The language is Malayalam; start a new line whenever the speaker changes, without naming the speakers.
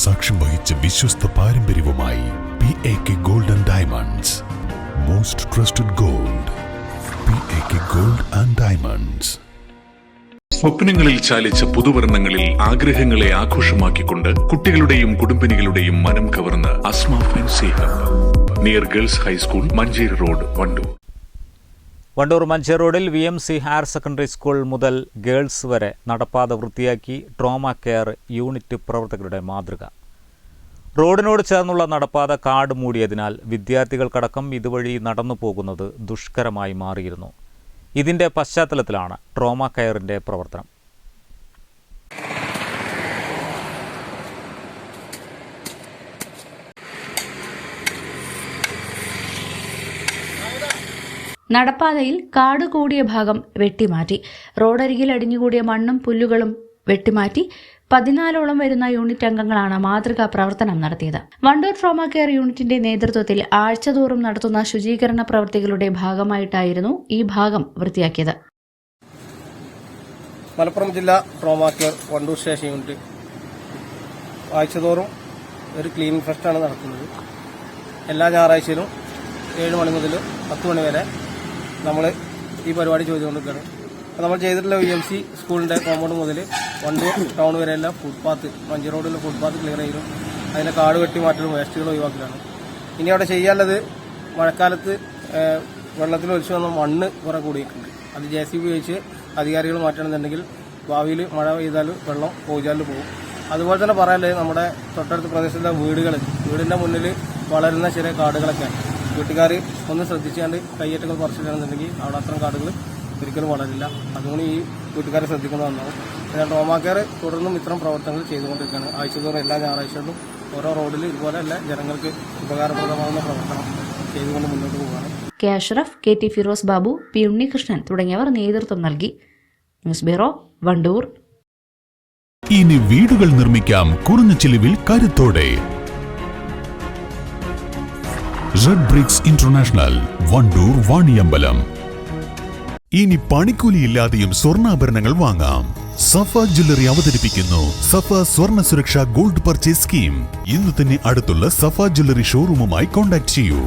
സാക്ഷ്യം വഹിച്ച വിശ്വസ്ത പാരമ്പര്യവുമായി P A K gold and diamonds most trusted gold P A K gold and diamonds
സ്വപ്നങ്ങളിൽ ചാലിച്ച പുതുവർണങ്ങളിൽ ആഗ്രഹങ്ങളെ ആഘോഷമാക്കിക്കൊണ്ട് കുട്ടികളുടെയും കുടുംബിനികളുടെയും മനം കവർന്ന് Asma fancy hub near girls high school Manjeri road Wandoor
Wandoor മഞ്ചേ റോഡിൽ V M C higher secondary school മുതൽ ഗേൾസ് വരെ നടപ്പാത വൃത്തിയാക്കി ട്രോമ കെയർ യൂണിറ്റ് പ്രവർത്തകരുടെ മാതൃക. റോഡിനോട് ചേർന്നുള്ള നടപ്പാത കാട് മൂടിയതിനാൽ വിദ്യാർത്ഥികൾക്കടക്കം ഇതുവഴി നടന്നു പോകുന്നത് ദുഷ്കരമായി മാറിയിരുന്നു. ഇതിന്റെ പശ്ചാത്തലത്തിലാണ് ട്രോമ കെയറിന്റെ പ്രവർത്തനം.
നടപ്പാതയിൽ കാട് കൂടിയ ഭാഗം വെട്ടിമാറ്റി. റോഡരികിൽ അടിഞ്ഞുകൂടിയ മണ്ണും പുല്ലുകളും വെട്ടിമാറ്റി പതിനാലോളം വരുന്ന യൂണിറ്റ് അംഗങ്ങളാണ് മാതൃകാ പ്രവർത്തനം നടത്തിയത്. വണ്ടൂർ ട്രോമ കെയർ യൂണിറ്റിന്റെ നേതൃത്വത്തിൽ ആഴ്ചതോറും നടത്തുന്ന ശുചീകരണ പ്രവൃത്തികളുടെ ഭാഗമായിട്ടായിരുന്നു ഈ ഭാഗം വൃത്തിയാക്കിയത്.
മലപ്പുറം ജില്ലാ trauma care Wandoor station unit ആഴ്ചതോറും ഒരു ക്ലീനിങ് ഫെസ്റ്റാണ് നടത്തുന്നത് എല്ലാ ഞായറാഴ്ചയിലും ഏഴ് മണി മുതൽ പത്ത് മണി വരെ നമ്മൾ ഈ പരിപാടി ചെയ്തുകൊണ്ടിരിക്കുകയാണ് നമ്മൾ ചെയ്തിട്ടുള്ള വി എം സി സ്കൂളിന്റെ കോമ്പൗണ്ട് മുതൽ വണ്ടൂർ ടൗൺ വരെയുള്ള ഫുട്പാത്ത് മഞ്ചി റോഡിലെ ഫുട്പാത്ത് ക്ലിയർ ചെയ്യലും അതിനെ കാട് വെട്ടി മാറ്റലും വേസ്റ്റുകൾ ഒഴിവാക്കലാണ് ഇനി അവിടെ ചെയ്യാനുള്ളത് മഴക്കാലത്ത് വെള്ളത്തിൽ ഒലിച്ചു വന്ന മണ്ണ് കുറെ കൂടിയിട്ടുണ്ട്. അത് ജെ സി ബി ഉപയോഗിച്ച് അധികാരികൾ മാറ്റണമെന്നുണ്ടെങ്കിൽ ഭാവിയിൽ മഴ പെയ്താൽ വെള്ളം പോയിച്ചാൽ പോകും. അതുപോലെ തന്നെ പറയാനുള്ളത് നമ്മുടെ തൊട്ടടുത്ത പ്രദേശത്തെ വീടുകൾ വീടിന്റെ മുന്നിൽ വളരുന്ന ചെറിയ കാടുകളൊക്കെ വീട്ടുകാർ ഒന്ന് ശ്രദ്ധിച്ചാണ്ട് കയ്യേറ്റങ്ങൾ കുറച്ചിട്ടാണെന്നുണ്ടെങ്കിൽ അവിടെ അത്തരം കാടുകൾ ഒരിക്കലും വളരില്ല. അതുകൊണ്ട് ഈ വീട്ടുകാരെ ശ്രദ്ധിക്കുന്നത് നന്നാവും. പിന്നെ ടോമാക്കാർ തുടർന്നും ഇത്തരം പ്രവർത്തനങ്ങൾ ചെയ്തുകൊണ്ടിരിക്കുകയാണ്. ആഴ്ചതോറും എല്ലാ ഞായറാഴ്ചകളിലും ഓരോ റോഡിൽ ഇതുപോലെ എല്ലാ ജനങ്ങൾക്ക് ഉപകാരപ്രദമാകുന്ന പ്രവർത്തനം ചെയ്തുകൊണ്ട് മുന്നോട്ട് പോവുകയാണ്.
K Ashraf K T Firoz Babu P Unnikrishnan തുടങ്ങിയവർ നേതൃത്വം നൽകി. News bureau Wandoor.
ഇനി വീടുകൾ നിർമ്മിക്കാം. കുറഞ്ഞ ചിലവിൽ കരുത്തോടെ. Red bricks international Wandoor Vaniyambalam ഇനി പണിക്കൂലിയില്ലാതെയും സ്വർണാഭരണങ്ങൾ വാങ്ങാം. സഫ ജ്വല്ലറി അവതരിപ്പിക്കുന്നു. സഫ സ്വർണ സുരക്ഷ ഗോൾഡ് പർച്ചേസ് സ്കീം. ഇന്ന് തന്നെ അടുത്തുള്ള സഫ ജ്വല്ലറി ഷോറൂമുമായി കോൺടാക്ട് ചെയ്യൂ.